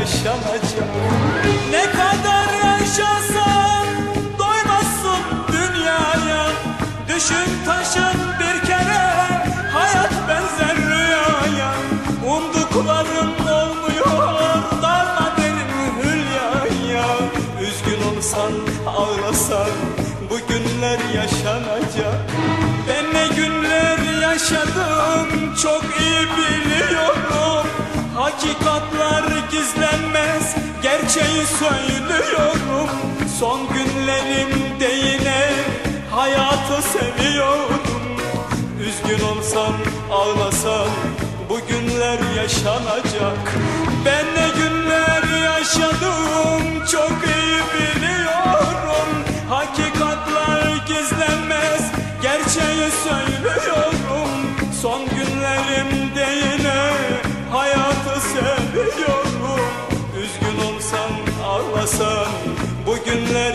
yaşanacak Ne kadar yaşasan Doymazsın dünyaya. Düşün taşın bir kere Hayat benzer rüyaya. Umdukların olmuyor Dalma derin hülyaya. Üzgün olsan ağlasan Bu günler yaşanacak. Ben ne günler yaşadım Çok iyi biliyorum. Gizlenmez Gerçeği söylüyorum Son günlerimde yine Hayatı seviyorum Üzgün olsan ağlasan Bu günler yaşanacak. Ben ne günler yaşadım Çok iyi biliyorum. Hakikatlar gizlenmez Gerçeği söylüyorum. Son ağlasan Bu günler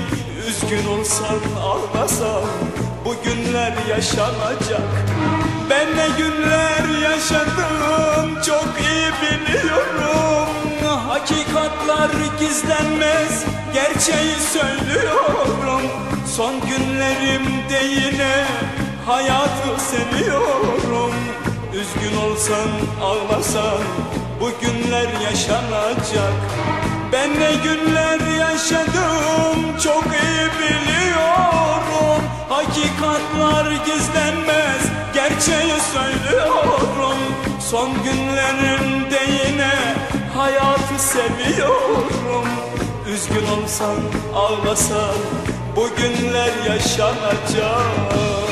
Üzgün olsan ağlasan bu günler yaşanacak. Ben ne günler yaşadım çok iyi biliyorum. Hakikatlar gizlenmez gerçeği söylüyorum. Son günlerimde yine hayatı seviyorum. Üzgün olsan ağlasan bu günler yaşanacak. Ben ne günler yaşadım çok iyi biliyorum. Hakikatlar gizlenmez gerçeği söylüyorum. Son günlerimde yine hayatı seviyorum. Üzgün olsan ağlasan bu günler yaşanacak